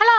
ฮัลโหล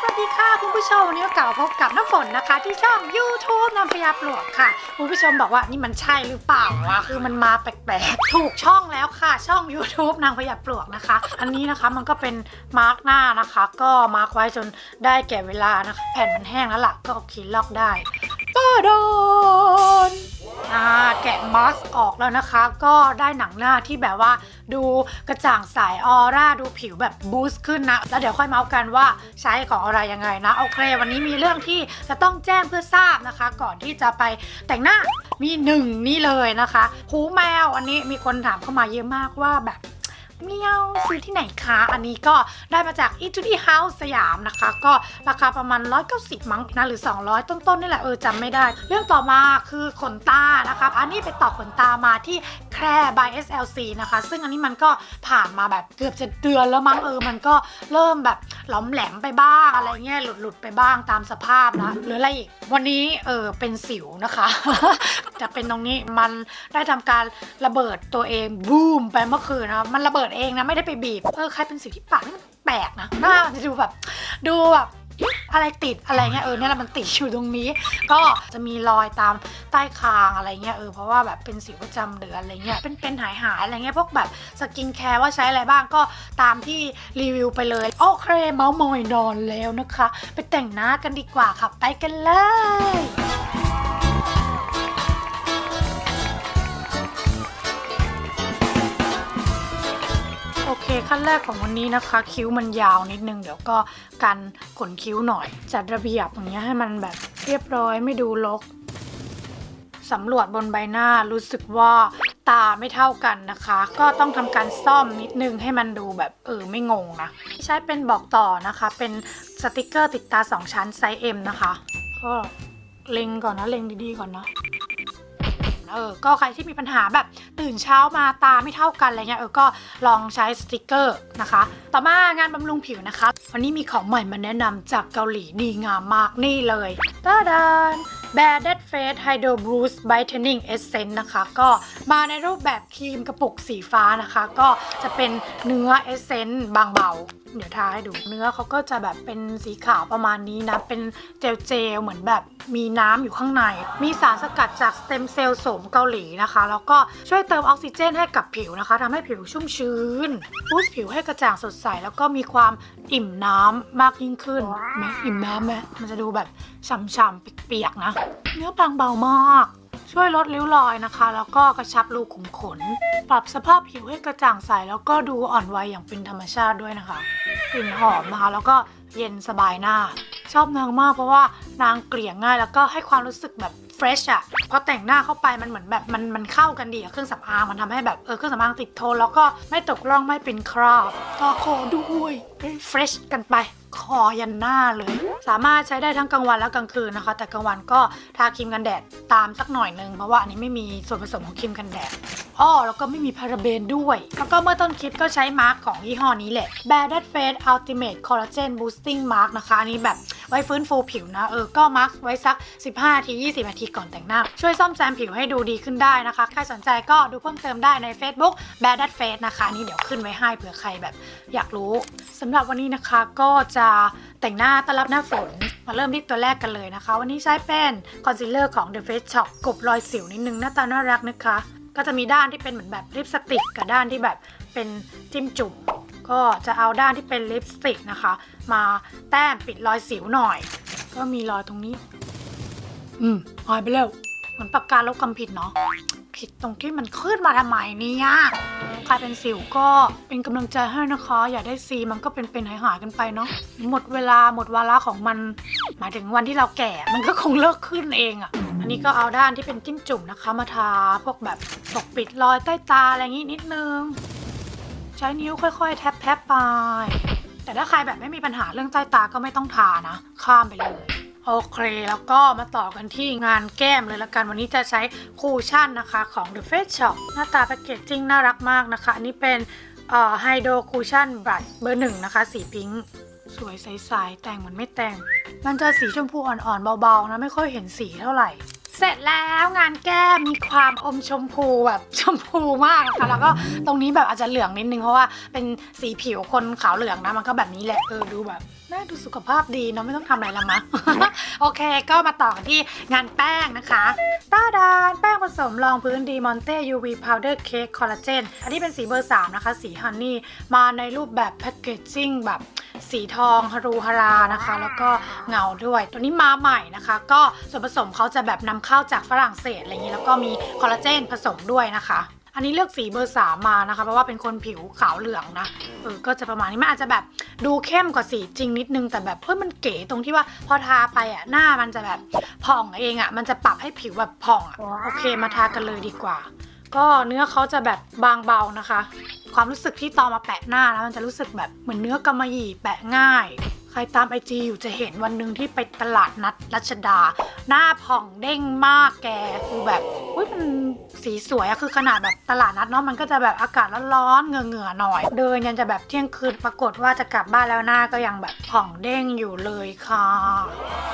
สวัสดีค่ะคุณผู้ชมวันนี้ก็กลับมาพบกับน้ำฝนนะคะ ที่ช่อง YouTube น้ำพยาปลวกค่ะ คุณผู้ชมบอกว่านี่มันใช่หรือเปล่าวะคือมันมาแปลกๆ ถูกช่องแล้วค่ะ ช่อง YouTube นางพยาปลวกนะคะ อันนี้นะคะมันก็เป็นมาร์กหน้านะคะ ก็มาร์กไว้จนได้แก่เวลานะคะ แผ่นมันแห้งแล้วล่ะก็เอาขีดล็อกได้ ตาดอนอ่าแกะมาสออกแล้วนะคะ ก็ได้หนังหน้าที่แบบว่าดูกระจ่างใสออร่าดูผิวแบบบูสต์ขึ้นนะ แล้วเดี๋ยวค่อยเมาส์กันว่าใช้ของอะไรยังไงนะ โอเค วันนี้มีเรื่องที่จะต้องแจ้งเพื่อทราบนะคะ ก่อนที่จะไปแต่งหน้ามีหนึ่งนี่เลยนะคะ หูแมวอันนี้มีคนถามเข้ามาเยอะมากว่าแบบ เมียวซื้อที่ไหนคะ อันนี้ก็ได้มาจาก e t u d y House สยามนะคะ ก็ราคาประมาณ 190 มั้งนะหรือ 200 ต้นๆนี่แหละเออจำไม่ได้ เรื่องต่อมาคือขนตานะคะอันนี้ไปต่อขนตามาที่แคร์ by SLC นะคะ ซึ่งอันนี้มันก็ผ่านมาแบบเกือบจะเดือนแล้วมั้งเออมันก็เริ่มแบบหลอมแหลมไปบ้างอะไรเงี้ยหลุดๆไปบ้างตามสภาพนะหรืออะไรอีกวันนี้เออเป็นสิวนะคะจะเป็นตรงนี้มันได้ทำการระเบิดตัวเองบูมไปเมื่อคืนนะมันระเบิดเองนะไม่ได้ไปบีบเออใครเป็นสิวที่ปากนี่มันแปลกนะหน้ามันจะดูแบบดูแบบอะไรติดอะไรเงี้ยเออเนี่ยแหละมันติดอยู่ตรงนี้ ก็จะมีรอยตามใต้คางอะไรเงี้ยเออเพราะว่าแบบเป็นสิวประจำเดือนอะไรเงี้ยเป็นเป็นหายหายๆอะไรเงี้ยพวกแบบสกินแคร์ว่าใช้อะไรบ้างก็ตามที่รีวิวไปเลย โอเคเมาส์มอยนอนแล้วนะคะ ไปแต่งหน้ากันดีกว่าค่ะ ไปกันเลย ขั้นแรกของวันนี้นะคะ คิ้วมันยาวนิดนึง เดี๋ยวก็กันขนคิ้วหน่อย จัดระเบียบอย่างเงี้ยให้มันแบบเรียบร้อยไม่ดูรกสำรวจบนใบหน้ารู้สึกว่าตาไม่เท่ากันนะคะ ก็ต้องทำการซ่อมนิดนึงให้มันดูแบบเออไม่งงนะใช้เป็นบอกต่อนะคะ เป็นสติกเกอร์ติดตา 2 ชั้นไซส์ M นะคะ ก็เล็งก่อนนะเล็งดีๆก่อนนะ เออก็ใครที่มีปัญหาแบบตื่นเช้ามาตาไม่เท่ากันอะไรเงี้ยเออก็ลองใช้สติกเกอร์นะคะ ต่อมางานบำรุงผิวนะคะ วันนี้มีของใหม่มาแนะนำจากเกาหลีดีงามมากนี่เลยตาดาน b a d e d Face Hydro Boost Brightening Essence นะคะ ก็มาในรูปแบบครีมกระปุกสีฟ้านะคะ ก็จะเป็นเนื้อเอเซนต์บางเบา เดี๋ยวทาให้ดูเนื้อเขาก็จะแบบเป็นสีขาวประมาณนี้นะ เป็นเจลเจลๆเหมือนแบบมีน้ำอยู่ข้างใน มีสารสกัดจากสเต็มเซลล์โสมเกาหลีนะคะ แล้วก็ช่วยเติมออกซิเจนให้กับผิวนะคะทำให้ผิวชุ่มชื้นบูสต์ผิวให้กระจ่างสดใส แล้วก็มีความอิ่มน้ำมากยิ่งขึ้นแม้อิ่มน้ำไหมมันจะดูแบบฉ่ำๆเปียกๆนะ เนื้อบางเบามาก ช่วยลดริ้วรอยนะคะ แล้วก็กระชับรูขุมขน ปรับสภาพผิวให้กระจ่างใส แล้วก็ดูอ่อนวัยอย่างเป็นธรรมชาติด้วยนะคะ กลิ่นหอมนะคะ แล้วก็เย็นสบายหน้า ชอบนางมากเพราะว่านางเกลี่ยง่าย แล้วก็ให้ความรู้สึกแบบเฟรชอะพอแต่งหน้าเข้าไปมันเหมือนแบบมันมันเข้ากันดีกับเครื่องสำอางมันทำให้แบบเออเครื่องสำอางติดโทนแล้วก็ไม่ตกร่องไม่เป็นคราบก็คอด้วยเฟรชกันไป คอยันหน้าเลย สามารถใช้ได้ทั้งกลางวันและกลางคืนนะคะ แต่กลางวันก็ทาครีมกันแดดตามสักหน่อยนึงเพราะว่าอันนี้ไม่มีส่วนผสมของครีมกันแดดอ้อแล้วก็ไม่มีพาราเบนด้วย แล้วก็เมื่อต้นคลิปก็ใช้มาร์กของยี่ห้อนี้แหละ b a d e d Face Ultimate Collagen Boosting Mask นะคะ อันนี้แบบไว้ฟื้นฟูผิวนะ เออ ก็มาร์กไว้สัก 15นาที20 นาทีก่อนแต่งหน้า ช่วยซ่อมแซมผิวให้ดูดีขึ้นได้นะคะ ใครสนใจก็ดูเพิ่มเติมได้ใน Facebook b a d e d Face นะคะนนี้เดี๋ยวขึ้นไว้ให้เผื่อใครแบบอยากรู้สำหรับวันนี้นะคะก็จะแต่งหน้าต้อนรับหน้าฝน มาเริ่มที่ตัวแรกกันเลยนะคะ วันนี้ใช้เป็นคอนซีลเลอร์ของ The Face Shop กบรอยสิวนิดนึงหน้าตาน่ารักนะคะ ก็จะมีด้านที่เป็นเหมือนแบบลิปสติกกับด้านที่แบบเป็นจิ้มจุ่มก็จะเอาด้านที่เป็นลิปสติกนะคะ มาแต้มปิดรอยสิวหน่อย ก็มีรอยตรงนี้ อืมหายไปแล้วเหมือนปากกาลบคำผิดเนาะ ผิดตรงที่มันขึ้นมาทำไมเนี่ยใครเป็นสิวก็เป็นกำลังใจให้นะคะ อย่าได้ซีมันก็เป็นเป็นหายหายๆกันไปเนาะหมดเวลาหมดวาระของมัน หมายถึงวันที่เราแก่ มันก็คงเลิกขึ้นเองอะ่ะ อันนี้ก็เอาด้านที่เป็นจิ้มจุ่มนะคะ มาทาพวกแบบปกปิดรอยใต้ตาอะไรอย่างงี้นิดนึง ใช้นิ้วค่อย ๆ แทบๆไปแต่ถ้าใครแบบไม่มีปัญหาเรื่องใต้ตาก็ไม่ต้องทานะ ข้ามไปเลย โอเค แล้วก็มาต่อกันที่งานแก้มเลยละกัน วันนี้จะใช้คูชั่นนะคะของ The Face Shop หน้าตาแพคเกจจิ้งน่ารักมากนะคะ อันนี้เป็นไฮโดรคูชั่นบรัชเบอร์หนึ่งนะคะ สีพิงค์สวยใสๆ แต่งเหมือนไม่แต่ง มันจะสีชมพูอ่อนๆ เบาๆ นะ ไม่ค่อยเห็นสีเท่าไหร่ เสร็จแล้วงานแก้มมีความอมชมพูแบบชมพูมากนะคะแล้วก็ตรงนี้แบบอาจจะเหลืองนิดนึง เพราะว่าเป็นสีผิวคนขาวเหลืองนะ มันก็แบบนี้แหละ เออ ดูแบบ น่าดูสุขภาพดีเนาะไม่ต้องทำอะไรละมะโอเคก็มาต่อกันที่งานแป้งนะคะต้าดานแป้งผสมรองพื้นดีมอนเต้ UV Powder Cake Collagen อันนี้เป็นสีเบอร์ 3 นะคะ สีฮันนี่มาในรูปแบบแพคเกจจิ้งแบบสีทองฮารูฮารานะคะ แล้วก็เงาด้วย ตัวนี้มาใหม่นะคะ ก็ส่วนผสมเขาจะแบบนำเข้าจากฝรั่งเศสอะไรอย่างนี้แล้วก็มีคอลลาเจนผสมด้วยนะคะ อันนี้เลือกสีเบอร์3มานะคะ เพราะว่าเป็นคนผิวขาวเหลืองนะเออก็จะประมาณนี้มันอาจจะแบบดูเข้มกว่าสีจริงนิดนึงแต่แบบเฮ้ยมันเก๋ตรงที่ว่าพอทาไปอะหน้ามันจะแบบผ่องเองอะมันจะปรับให้ผิวแบบผ่องอะโอเคมาทากันเลยดีกว่า ก็เนื้อเขาจะแบบบางเบานะคะ ความรู้สึกที่ตอนมาแปะหน้าแล้วมันจะรู้สึกแบบเหมือนเนื้อกำมะหยี่แปะง่าย ใครตามไอจีอยู่จะเห็นวันหนึ่งที่ไปตลาดนัดรัชดา หน้าผ่องเด้งมากแกคือแบบอุ้ยมันสีสวยอะคือขนาดแบบตลาดนัดเนาะมันก็จะแบบอากาศร้อนๆเหงื่อๆหน่อย เดินยันจะแบบเที่ยงคืนปรากฏว่าจะกลับบ้านแล้วหน้าก็ยังแบบผ่องเด้งอยู่เลยค่ะ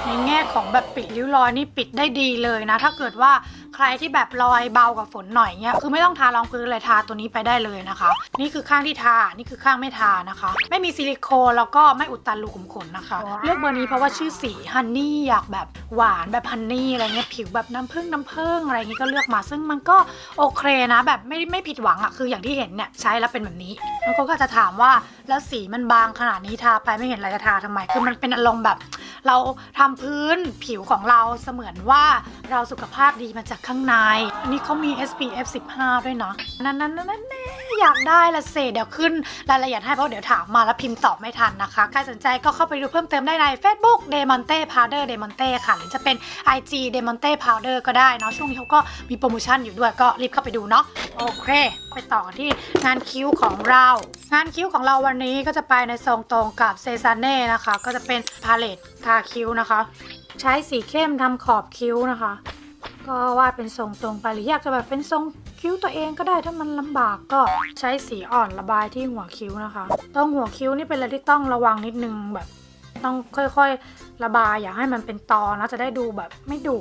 ในแง่ของแบบปิดริ้วรอยนี่ปิดได้ดีเลยนะ ถ้าเกิดว่าใครที่แบบรอยเบากว่าฝนหน่อยเงี้ยคือไม่ต้องทารองพื้นเลยทาตัวนี้ไปได้เลยนะคะ นี่คือข้างที่ทานี่คือข้างไม่ทานะคะ ไม่มีซิลิโคนแล้วก็ไม่อุดตันรูขุมขนนะคะ เลือกเบอร์นี้เพราะว่าชื่อสีฮันนี่อยากแบบหวานแบบฮันนี่อะไรเงี้ยผิวแบบน้ำผึ้งน้ำผึ้งอะไรเงี้ยก็เลือกมา ซึ่งมันก็โอเคนะแบบไม่ไม่ผิดหวังอะคืออย่างที่เห็นเนี่ยใช้แล้วเป็นแบบนี้แล้วก็จะถามว่าแล้วสีมันบางขนาดนี้ทาไปไม่เห็นอะไรจะทาทำไมคือมันเป็นอารมณ์แบบ เราทำพื้นผิวของเราเสมือนว่าเราสุขภาพดีมาจากข้างใน อันนี้เขามี SPF 15 ด้วยเนาะนั่นนั่นนั่นแน่อยากได้ละเศษเดี๋ยวขึ้นรายละเอียดให้เพราะเดี๋ยวถามมาแล้วพิมพ์ตอบไม่ทันนะคะใครสนใจก็เข้าไปดูเพิ่มเติมได้ใน Facebook Demonte Powder Demonte ค่ะ หรือจะเป็น IG Demonte Powder ก็ได้เนาะช่วงนี้เขาก็มีโปรโมชั่นอยู่ด้วยก็รีบเข้าไปดูเนาะโอเค ไปต่อที่งานคิ้วของเรา งานคิ้วของเราวันนี้ก็จะไปในทรงตรงกับเซซานเน่นะคะ ก็จะเป็นพาเลตทาคิ้วนะคะ ใช้สีเข้มทำขอบคิ้วนะคะ ก็วาดเป็นทรงตรงไปหรืออยากจะแบบเป็นทรงคิ้วตัวเองก็ได้ถ้ามันลำบากก็ใช้สีอ่อนระบายที่หัวคิ้วนะคะ ต้องหัวคิ้วนี่เป็นอะไรที่ต้องระวังนิดนึงแบบ ต้องค่อยๆระบายอย่าให้มันเป็นตอนะจะได้ดูแบบไม่ดุ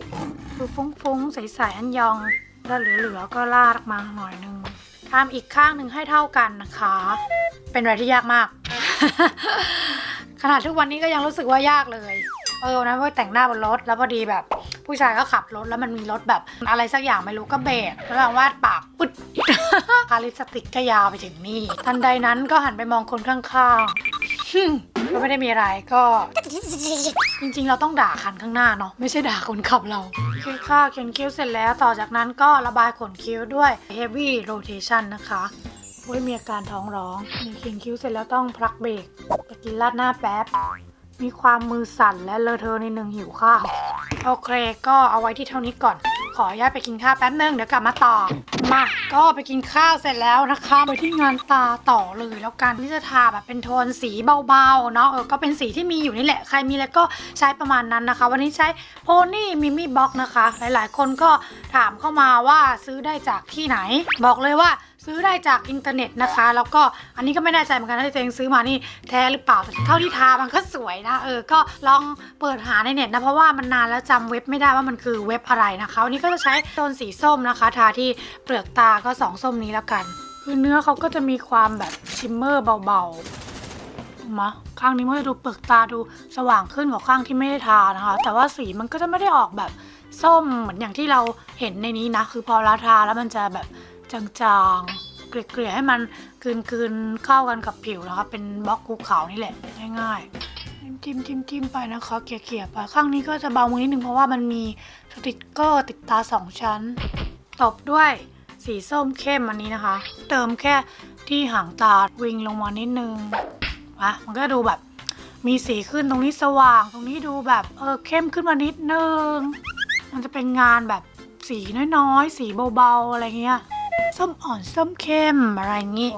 ดูฟุ้งๆใสๆอันยองแล้วเหลือๆก็ลาดออกมาหน่อยนึง ทำอีกข้างหนึ่งให้เท่ากันนะคะ เป็นอะไรที่ยากมาก ขนาดทุกวันนี้ก็ยังรู้สึกว่ายากเลย เออนะว่าแต่งหน้าบนรถแล้วพอดีแบบ ผู้ชายก็ขับรถแล้วมันมีรถแบบอะไรสักอย่างไม่รู้ก็เบรกแล้วเราวาดปากปึ๊ดคาลิสติกก็ยาวไปถึงนี่ ทันใดนั้นก็หันไปมองคนข้างๆก็ไม่ได้มีอะไรก็ จริงๆเราต้องด่าคันข้างหน้าเนาะไม่ใช่ด่าคนขับเรา โอเคค่ะเขียนคิ้วเสร็จแล้วต่อจากนั้นก็ระบายขนคิ้วด้วย heavy rotation นะคะโอ้ยมีอาการท้องร้องมีเขียนคิ้วเสร็จแล้วต้องพักเบรกไปกินราดหน้าแป๊บ มีความมือสั่นและเลอะเทอะนิดนึงหิวข้าวโอเคก็เอาไว้ที่เท่านี้ก่อน ขออนุญาตไปกินข้าวแป๊บนึงเดี๋ยวกลับมาต่อ มาก็ไปกินข้าวเสร็จแล้วนะคะไปที่งานตาต่อเลยแล้วกันที่จะทาแบบเป็นโทนสีเบาๆเนาะเออก็เป็นสีที่มีอยู่นี่แหละใครมีแล้วก็ใช้ประมาณนั้นนะคะ วันนี้ใช้โพนี่มิมี่บ็อกนะคะ หลายๆ คนก็ถามเข้ามาว่าซื้อได้จากที่ไหน บอกเลยว่า ซื้อได้จากอินเทอร์เน็ตนะคะ แล้วก็อันนี้ก็ไม่แน่ใจเหมือนกันว่าตัวเองซื้อมานี่แท้หรือเปล่าแต่เท่าที่ทามันก็สวยนะเออก็ลองเปิดหาในเน็ตนะเพราะว่ามันนานแล้วจำเว็บไม่ได้ว่ามันคือเว็บอะไรนะคะวันนี้ก็จะใช้โทนสีส้มนะคะ ทาที่เปลือกตาก็สองส้มนี้แล้วกัน คือเนื้อเขาก็จะมีความแบบชิมเมอร์เบาๆมาข้างนี้มันจะดูเปลือกตาดูสว่างขึ้นกว่าข้างที่ไม่ได้ทานะคะ แต่ว่าสีมันก็จะไม่ได้ออกแบบส้มเหมือนอย่างที่เราเห็นในนี้นะ คือพอเราทาแล้วมันจะแบบ จางๆ เกลี่ยๆให้มันกลืนๆเข้ากันกับผิวนะคะ เป็นบล็อกภูเขานี่แหละง่ายๆจิ้มจิ้มจิ้มไปนะคะเกลี่ยๆไปข้างนี้ก็จะเบามือนิดนึงเพราะว่ามันมีสติกเกอร์ติดตาสองชั้น ตบด้วยสีส้มเข้มอันนี้นะคะ เติมแค่ที่หางตาวิงลงมานิดนึงอะมันก็ดูแบบมีสีขึ้นตรงนี้สว่าง ตรงนี้ดูแบบเออเข้มขึ้นมานิดนึง มันจะเป็นงานแบบสีน้อยๆ สีเบาๆ อะไรเงี้ย ส้มอ่อนส้มเข้มอะไรอย่างงี้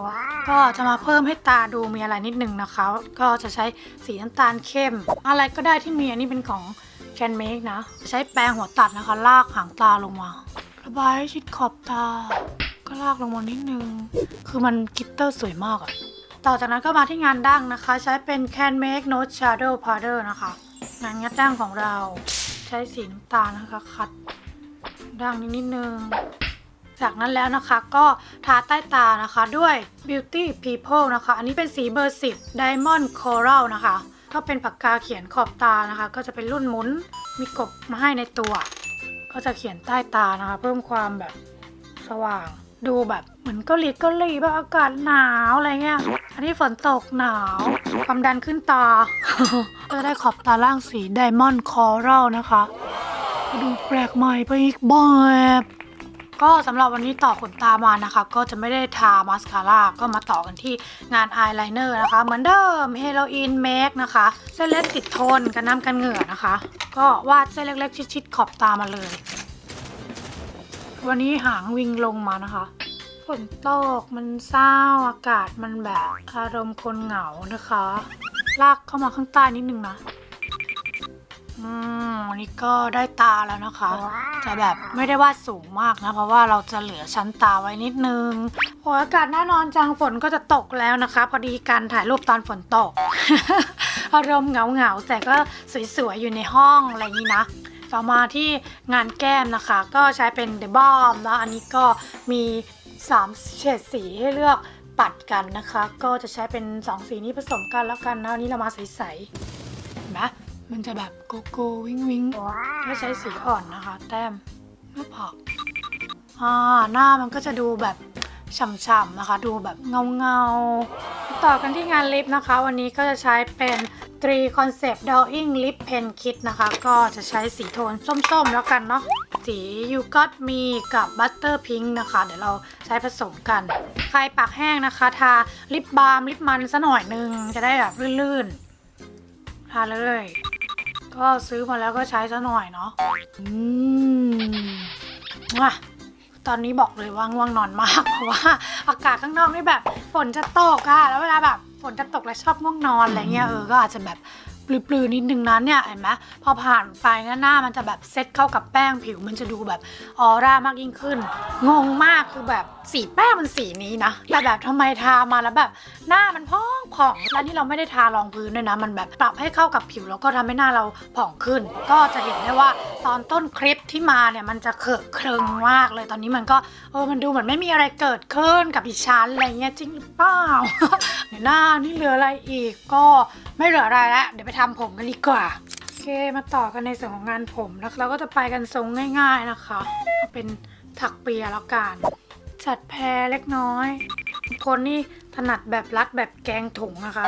ก็จะมาเพิ่มให้ตาดูมีอะไรนิดนึงนะคะ ก็จะใช้สีน้ำตาลเข้ม อะไรก็ได้ที่มีอันนี้เป็นของ Can Make นะ ใช้แปรงหัวตัดนะคะ ลากหางตาลงมา ระบายให้ชิดขอบตา ก็ลากลงมานิดนึง คือมันกลิตเตอร์สวยมากอะต่อจากนั้นก็มาที่งานดั้งนะคะ ใช้เป็น Can Make Nose Shadow Powder นะคะ งานงัดดั้งของเรา ใช้สีน้ำตาลนะคะ คัดด่างนิดนิดนึง จากนั้นแล้วนะคะก็ทาใต้ตานะคะด้วย Beauty People นะคะ อันนี้เป็นสีเบอร์ 10 Diamond Coral นะคะ ก็เป็นปากกาเขียนขอบตานะคะ ก็จะเป็นรุ่นหมุนมีกบมาให้ในตัว ก็จะเขียนใต้ตานะคะ เพิ่มความแบบสว่างดูแบบเหมือนเกาหลีเกาหลีแบบอากาศหนาวอะไรเงี้ย อันนี้ฝนตกหนาว ความดันขึ้นตา ก็จะได้ขอบตาล่างสี Diamond Coral นะคะ ดูแปลกใหม่ไปอีกแบบ ก็สำหรับวันนี้ต่อขนตามานะคะ ก็จะไม่ได้ทามาสคาร่าก็มาต่อกันที่งานอายไลเนอร์นะคะ เหมือนเดิมเฮโรอีนเมคนะคะเส้นเล็กติดทนกันน้ำกันเหงื่อนะคะ ก็วาดเส้นเล็กๆ ชิดๆขอบตามาเลย วันนี้หางวิงลงมานะคะฝนตกมันเศร้าอากาศมันแบบอารมณ์คนเหงานะคะ ลากเข้ามาข้างใต้นิดนึงนะ อืมวันนี้ก็ได้ตาแล้วนะคะ จะแบบไม่ได้วาดสูงมากนะ เพราะว่าเราจะเหลือชั้นตาไว้นิดนึงโอ้ยอากาศแน่นอนจังฝนก็จะตกแล้วนะคะ พอดีการถ่ายรูปตอนฝนตก อารมณ์เหงาๆแต่ก็สวยๆอยู่ในห้องอะไรอย่างนี้นะต่อมาที่งานแก้มนะคะ ก็ใช้เป็นเดบอมแล้วอันนี้ก็มี3เฉดสีให้เลือกปัดกันนะคะ ก็จะใช้เป็น 2 สีนี้ผสมกันแล้วกันนะอันนี้เรามาใสๆเห็นไหม มันจะแบบโกโก้วิงวิงถ้าใช้สีอ่อนนะคะ แต้มไม่พออ่าหน้ามันก็จะดูแบบฉ่ำๆนะคะ ดูแบบเงาๆต่อกันที่งานลิปนะคะ วันนี้ก็จะใช้เป็น3 Concept Drawing Lip Pen Kit นะคะ ก็จะใช้สีโทนส้มๆแล้วกันเนาะสี You Got Me กับ Butter Pink นะคะ เดี๋ยวเราใช้ผสมกัน ใครปากแห้งนะคะ ทาลิปบาล์มลิปมันซะหน่อยนึง จะได้แบบลื่นๆ ทาเลย ก็ซื้อมาแล้วก็ใช้ซะหน่อยเนาะอืมว่ะตอนนี้บอกเลยว่าง่วงนอนมากเพราะว่าอากาศข้างนอกนี่แบบ ฝนจะตกอะแล้วเวลาแบบฝนจะตกแล้วชอบง่วงนอนอะไรเงี้ยเออก็อาจจะแบบ ปลือๆนิดนึงนะเนี่ยเห็นไหมพอผ่านไปนหน้ามันจะแบบเซ็ตเข้ากับแป้งผิว มันจะดูแบบออร่ามากยิ่งขึ้น งงมากคือแบบสีแป้งมันสีนี้นะแต่แบบทำไมทามาแล้วแบบหน้ามันพองผ่องแล้วนี่เราไม่ได้ทารองพื้นด้วยนะ มันแบบปรับให้เข้ากับผิวแล้วก็ทำให้หน้าเราผ่องขึ้น ก็จะเห็นได้ว่าตอนต้นคลิปที่มาเนี่ยมันจะเขอะเคริงมากเลยตอนนี้มันก็เออมันดูเหมือนไม่มีอะไรเกิดขึ้นกับดิฉันอะไรเงี้ยจริงหรือเปล่า เดี๋ยวหน้านี่เหลืออะไรอีกก็ไม่เหลืออะไรแล้วเดี๋ยวไปทำผมกันดีกว่าโอเคมาต่อกันในส่วนของงานผมแล้วเราก็จะไปกันทรงง่าย ๆนะคะ เป็นถักเปียแล้วกันจัดแพรเล็กน้อยคนนี่ถนัดแบบรัดแบบแกงถุงนะคะ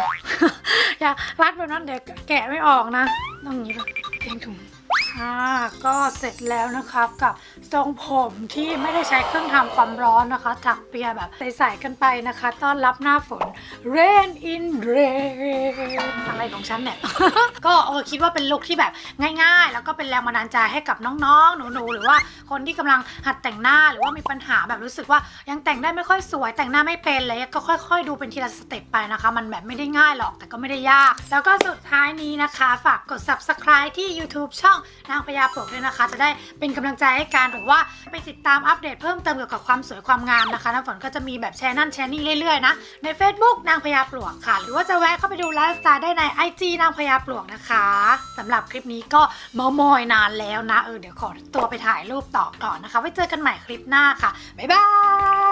อย่ารัดแบบนั้นเดี๋ยวแกะไม่ออกนะต้องอย่างนี้ป่ะแกงถุง อ่าก็เสร็จแล้วนะคะกับทรงผมที่ไม่ได้ใช้เครื่องทำความร้อนนะคะถักเปียแบบใสๆกันไปนะคะ ต้อนรับหน้าฝน Rain in Rain อะไรของฉันเนี่ย ก็เออคิดว่าเป็นลุคที่แบบง่ายๆ แล้วก็เป็นแรงบันดาลใจให้กับน้องๆ หนูๆ หรือว่าคนที่กำลังหัดแต่งหน้าหรือว่ามีปัญหาแบบรู้สึกว่ายังแต่งได้ไม่ค่อยสวยแต่งหน้าไม่เป็นเลยก็ค่อยๆ ดูเป็นทีละสเต็ปไปนะคะ มันแบบไม่ได้ง่ายหรอกแต่ก็ไม่ได้ยาก แล้วก็สุดท้ายนี้นะคะ ฝากกด subscribe ที่ YouTube ช่องนางพญาปลวกด้วยนะคะ จะได้เป็นกำลังใจให้การหรือว่าไปติดตามอัปเดตเพิ่มเติมเกี่ยวกับความสวยความงามนะคะน้ำฝนก็จะมีแบบแชร์นั่นแชร์นี่เรื่อยๆนะใน Facebook นางพญาปลวกค่ะ หรือว่าจะแวะเข้าไปดูไลฟ์สไตล์ได้ใน IG นางพญาปลวกนะคะสำหรับคลิปนี้ก็เมามอยนานแล้วนะเออเดี๋ยวขอตัวไปถ่ายรูปต่อก่อนนะคะไว้เจอกันใหม่คลิปหน้าค่ะบ๊ายบาย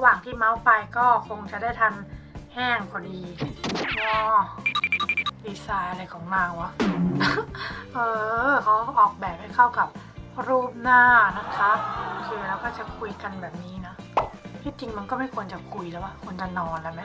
ระหว่างที่เมาส์ไปก็คงจะได้ทันแห้งพอดีอ๋อดีไซน์อะไรของนางวะ เออเขาออกแบบให้เข้ากับรูปหน้านะคะโอเคแล้วก็จะคุยกันแบบนี้นะ ที่จริงมันก็ไม่ควรจะคุยแล้ววะควรจะนอนแล้วไหม